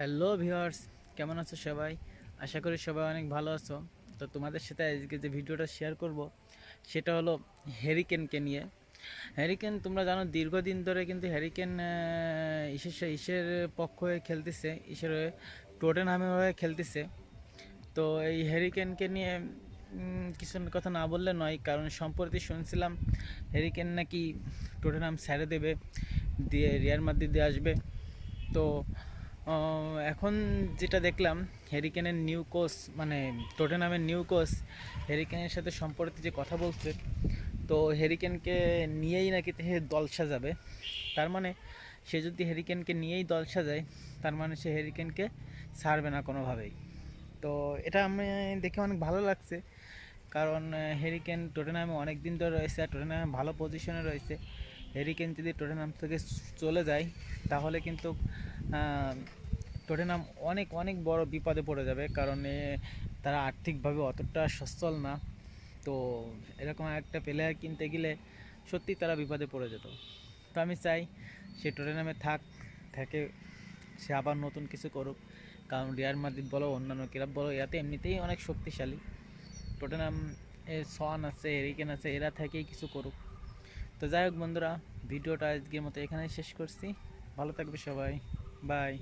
Hello viewers কেমন আছো সবাই? আশা করি সবাই অনেক ভালো আছো। তো তোমাদের সাথে আজকে যে ভিডিওটা শেয়ার করব, সেটা হলো হ্যারিকেনকে নিয়ে। হ্যারিকেন তোমরা জানো, দীর্ঘদিন ধরে কিন্তু হ্যারিকেন ইসের ইসের পক্ষ হয়ে খেলতেছে, ইসের হয়ে টোটেনহামের হয়ে খেলতেছে। তো এই হ্যারিকেনকে নিয়ে কিছু কথা না বললে নয়, কারণ সম্প্রতি শুনছিলাম হ্যারিকেন নাকি টোটেনহাম ছেড়ে দেবে, দিয়ে রিয়াল মাদ্রিদ আসবে। তো এখন যেটা দেখলাম হ্যারিকেনের নিউ কোচ মানে টোটেনামের নিউ কোচ হ্যারিকেনের সাথে সম্পর্কে যে কথা বলছে, তো হ্যারিকেনকে নিয়েই নাকি সে দল সাজাবে। তার মানে সে যদি হ্যারিকেনকে নিয়েই দল সাজায়, তার মানে সে হ্যারিকেনকে ছাড়বে না কোনোভাবেই। তো এটা আমি দেখে অনেক ভালো লাগছে, কারণ হ্যারিকেন টোটেনামে অনেক দিন ধরে রয়েছে, আর টোটেনামে ভালো পজিশনে রয়েছে। হ্যারিকেন যদি টোটেনাম থেকে চলে যায়, তাহলে কিন্তু টোটেনাম অনেক অনেক বড় বিপদে পড়ে যাবে, কারণ তারা আর্থিকভাবে অতটা সচ্ছল না। তো এরকম একটা প্লেয়ার কিনতে গেলে সত্যি তারা বিপদে পড়ে যেত। তো আমি চাই সে টোটেনামে থাক, থেকে, সে আবার নতুন কিছু করুক। কারণ রিয়ার মাদ্রিদ বলো, অন্যান্য ক্লাব বলো এতে এমনিতেই অনেক শক্তিশালী। টোটেনাম সন আছে, এরিকেন আছে, এরা থেকেই কিছু করুক। তো যাই হোক বন্ধুরা, ভিডিওটা আজকের মতো এখানেই শেষ করছি। ভালো থাকবে সবাই। বাই